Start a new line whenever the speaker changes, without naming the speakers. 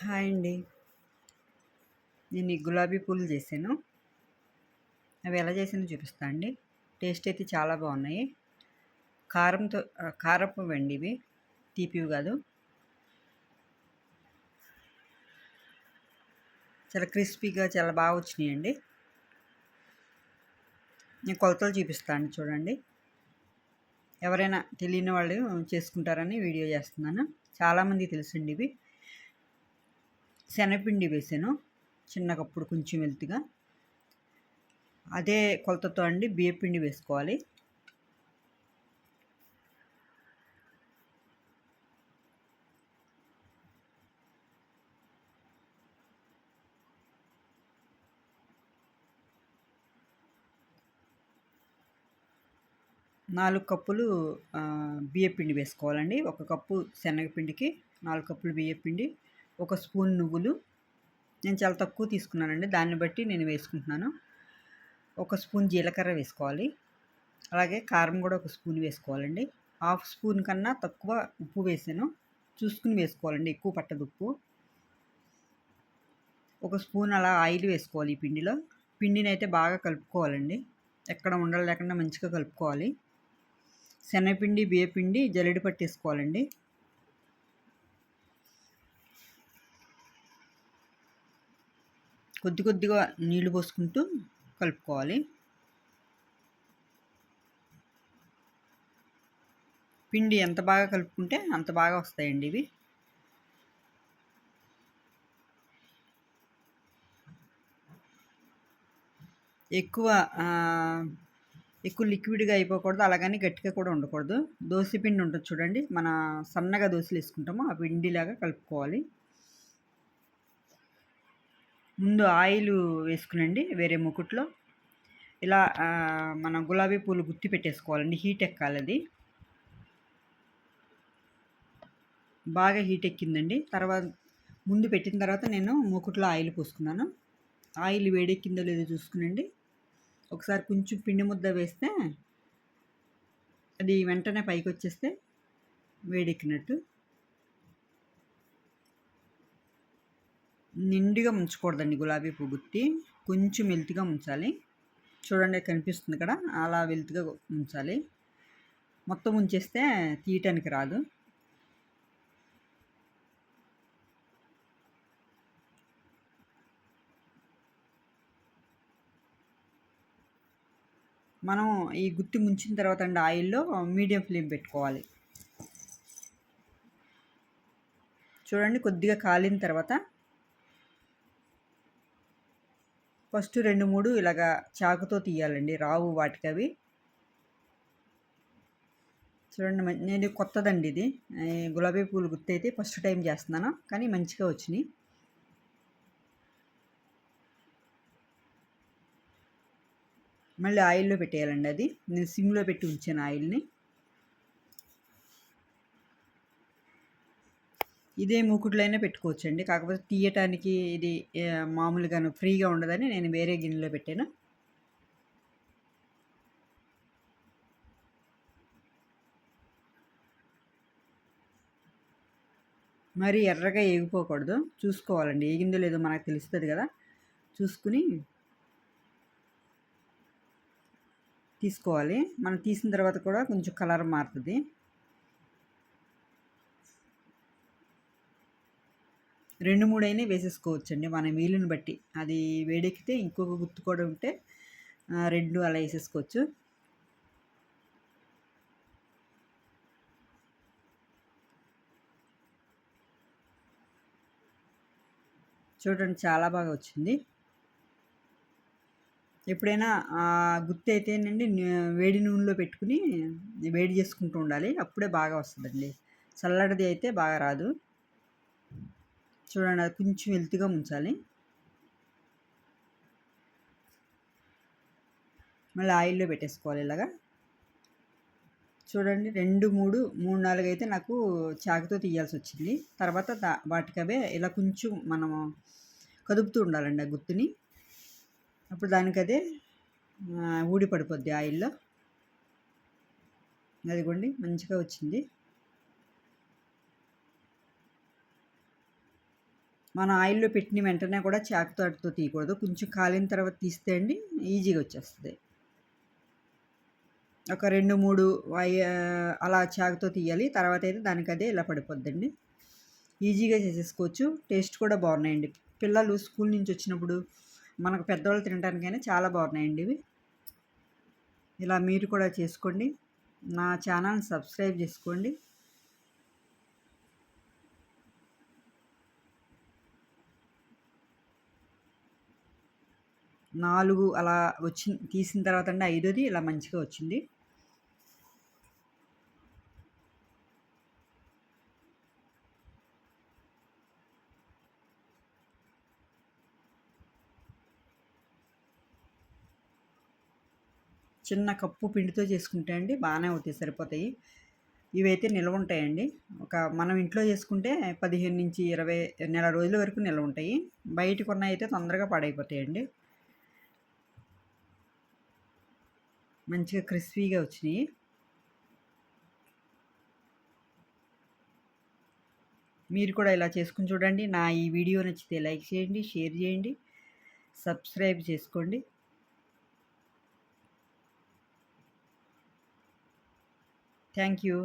Hi అండి. నేను ఈ గులాబీ పూలు చేశాను. అవి ఎలా చేసానో చూపిస్తా అండి. టేస్ట్ అయితే చాలా బాగున్నాయి. కారంతో కారపు వెండి ఇవి. తీపివి కాదు. చాలా క్రిస్పీగా చాలా బాగా వచ్చినాయండి. నేను కొలతలు చూపిస్తాను చూడండి. ఎవరైనా తెలియని వాళ్ళు చేసుకుంటారని వీడియో చేస్తున్నాను. చాలామంది తెలుసండి ఇవి. శనగపిండి వేసాను. చిన్న కప్పుడు కొంచెం వెల్తిగా అదే కొలతతో అండి బియ్యపిండి వేసుకోవాలి. నాలుగు కప్పులు బియ్యపిండి వేసుకోవాలండి. ఒక కప్పు శనగపిండికి నాలుగు కప్పులు బియ్యపిండి ఒక స్పూన్ నువ్వులు. నేను చాలా తక్కువ తీసుకున్నానండి. దాన్ని బట్టి నేను వేసుకుంటున్నాను. ఒక స్పూన్ జీలకర్ర వేసుకోవాలి. అలాగే కారం కూడా ఒక స్పూన్ వేసుకోవాలండి. హాఫ్ స్పూన్ కన్నా తక్కువ ఉప్పు వేసాను. చూసుకుని వేసుకోవాలండి. ఎక్కువ పట్టదు ఉప్పు. ఒక స్పూన్ అలా ఆయిల్ వేసుకోవాలి ఈ పిండిలో. పిండిని అయితే బాగా కలుపుకోవాలండి. ఎక్కడ ఉండలు లేకుండా మంచిగా కలుపుకోవాలి. శనగపిండి బియ్యపిండి జల్లెడ పట్టేసుకోవాలండి. కొద్ది కొద్దిగా నీళ్ళు పోసుకుంటూ కలుపుకోవాలి. పిండి ఎంత బాగా కలుపుకుంటే అంత బాగా వస్తాయండి ఇవి. ఎక్కువ ఎక్కువ లిక్విడ్గా అయిపోకూడదు అలాగని గట్టిగా కూడా ఉండకూడదు. దోశ పిండి ఉంటుంది చూడండి మన సన్నగా దోశలు వేసుకుంటామో ఆ పిండిలాగా కలుపుకోవాలి. ముందు ఆయిల్ వేసుకునండి వేరే ముకుట్లో. ఇలా మన గులాబీ పూలు గుత్తి పెట్టేసుకోవాలండి హీట్ ఎక్కాలి అది బాగా హీట్ ఎక్కిందండి. తర్వాత ముందు పెట్టిన తర్వాత నేను మూకుట్లో ఆయిల్ పోసుకున్నాను. ఆయిల్ వేడెక్కిందో లేదో చూసుకునండి. ఒకసారి కొంచెం పిండి ముద్ద వేస్తే అది వెంటనే పైకి వచ్చేస్తే వేడెక్కినట్టు. నిండుగా ఉంచకూడదండి గులాబీ పువ్వు గుత్తి. కొంచెం వెల్తిగా ఉంచాలి చూడండి కనిపిస్తుంది కదా అలా వెల్తిగా ఉంచాలి మొత్తం ఉంచేస్తే తీయటానికి రాదు. మనం ఈ గుత్తి ముంచిన తర్వాత అండి ఆయిల్లో మీడియం ఫ్లేమ్ పెట్టుకోవాలి. చూడండి కొద్దిగా కాలిన తర్వాత ఫస్ట్ రెండు మూడు ఇలాగా చాకుతో తీయాలండి. రావు వాటికి అవి చూడండి నేను కొత్తదండి ఇది. గులాబీ పూలు గుర్తు అయితే ఫస్ట్ టైం చేస్తున్నాను కానీ మంచిగా వచ్చినాయి. మళ్ళీ ఆయిల్లో పెట్టేయాలండి అది. నేను సిమ్లో పెట్టి ఉంచాను ఆయిల్ని. ఇదే మూకుడులైనా పెట్టుకోవచ్చండి. కాకపోతే తీయటానికి ఇది మామూలుగాను ఫ్రీగా ఉండదని నేను వేరే గిన్నెలో పెట్టాను. మరి ఎర్రగా ఏగిపోకూడదు. చూసుకోవాలండి. ఏగిందో లేదో మనకు తెలుస్తుంది కదా. చూసుకుని తీసుకోవాలి. మనం తీసిన తర్వాత కూడా కొంచెం కలర్ మారుతుంది. రెండు మూడు వేసేసుకోవచ్చండి మన వీలుని బట్టి. అది వేడెక్కితే ఇంకొక గుర్తు కూడా ఉంటే రెండు అలా వేసేసుకోవచ్చు. చూడండి చాలా బాగా వచ్చింది. ఎప్పుడైనా గుత్తి అయితేనండి వేడి నూనెలో పెట్టుకుని వేడి చేసుకుంటూ ఉండాలి. అప్పుడే బాగా వస్తుందండి. చల్లటిది అయితే బాగా రాదు. చూడండి అది కొంచెం వెల్తిగా ఉంచాలి. మళ్ళీ ఆయిల్లో పెట్టేసుకోవాలి ఇలాగా. చూడండి రెండు మూడు మూడు నాలుగు అయితే నాకు చాకుతో తీయాల్సి వచ్చింది. తర్వాత వాటికి అవే ఇలా కొంచెం మనము కదుపుతూ ఉండాలండి ఆ గుత్తుని. అప్పుడు దానికి అదే ఊడి పడిపోద్ది ఆయిల్లో. అదిగోండి మంచిగా వచ్చింది. మన ఆయిల్‌లో పెట్టిన వెంటనే కూడా చాకుతో అటుతో తీయకూడదు. కొంచెం కాలిన తర్వాత తీస్తే అండి ఈజీగా వచ్చేస్తుంది ఒక రెండు మూడు వై అలా చాకుతో తీయాలి. తర్వాత అయితే దానికి అదే ఇలా పడిపోద్దండి. ఈజీగా చేసేసుకోవచ్చు. టేస్ట్ కూడా బాగున్నాయండి. పిల్లలు స్కూల్ నుంచి వచ్చినప్పుడు మనకు పెద్దవాళ్ళు తినడానికైనా చాలా బాగున్నాయండి ఇవి. ఇలా మీరు కూడా చేసుకోండి. నా ఛానల్ సబ్స్క్రైబ్ చేసుకోండి. నాలుగు అలా వచ్చి తీసిన తర్వాత అండి ఐదోది ఇలా మంచిగా వచ్చింది. చిన్న కప్పు పిండితో చేసుకుంటే అండి బాగానే అవుతాయి సరిపోతాయి. ఇవైతే నిల్వ ఉంటాయండి. ఒక మనం ఇంట్లో చేసుకుంటే 15-20 నెల రోజుల వరకు నిల్వ ఉంటాయి. బయట కొన్నయితే తొందరగా పాడైపోతాయండి. మంచిగా క్రిస్పీగా వచ్చినాయి మీరు కూడా ఇలా చేసుకుని చూడండి. నా ఈ వీడియో నచ్చితే లైక్ చేయండి, షేర్ చేయండి, సబ్స్క్రైబ్ చేసుకోండి. Thank you.